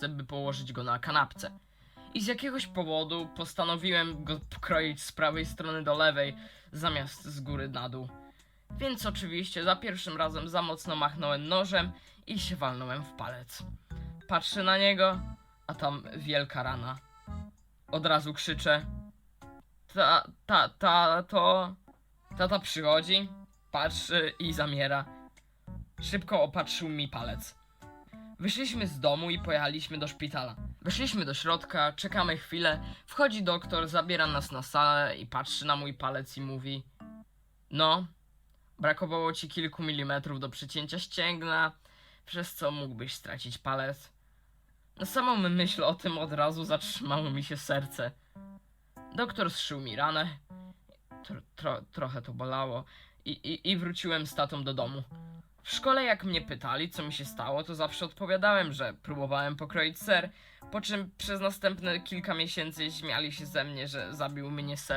by położyć go na kanapce. I z jakiegoś powodu postanowiłem go pokroić z prawej strony do lewej, zamiast z góry na dół. Więc oczywiście za pierwszym razem za mocno machnąłem nożem i się walnąłem w palec. Patrzę na niego, a tam wielka rana. Od razu krzyczę. Ta, ta, ta, to... Tata przychodzi, patrzy i zamiera. Szybko opatrzył mi palec. Wyszliśmy z domu i pojechaliśmy do szpitala. Weszliśmy do środka, czekamy chwilę, wchodzi doktor, zabiera nas na salę i patrzy na mój palec i mówi No, brakowało ci kilku milimetrów do przycięcia ścięgna, przez co mógłbyś stracić palec. Na samą myśl o tym od razu zatrzymało mi się serce. Doktor zszył mi ranę, tro, tro, trochę to bolało i, i, i wróciłem z tatą do domu. W szkole jak mnie pytali, co mi się stało, to zawsze odpowiadałem, że próbowałem pokroić ser, po czym przez następne kilka miesięcy śmiali się ze mnie, że zabił mnie ser.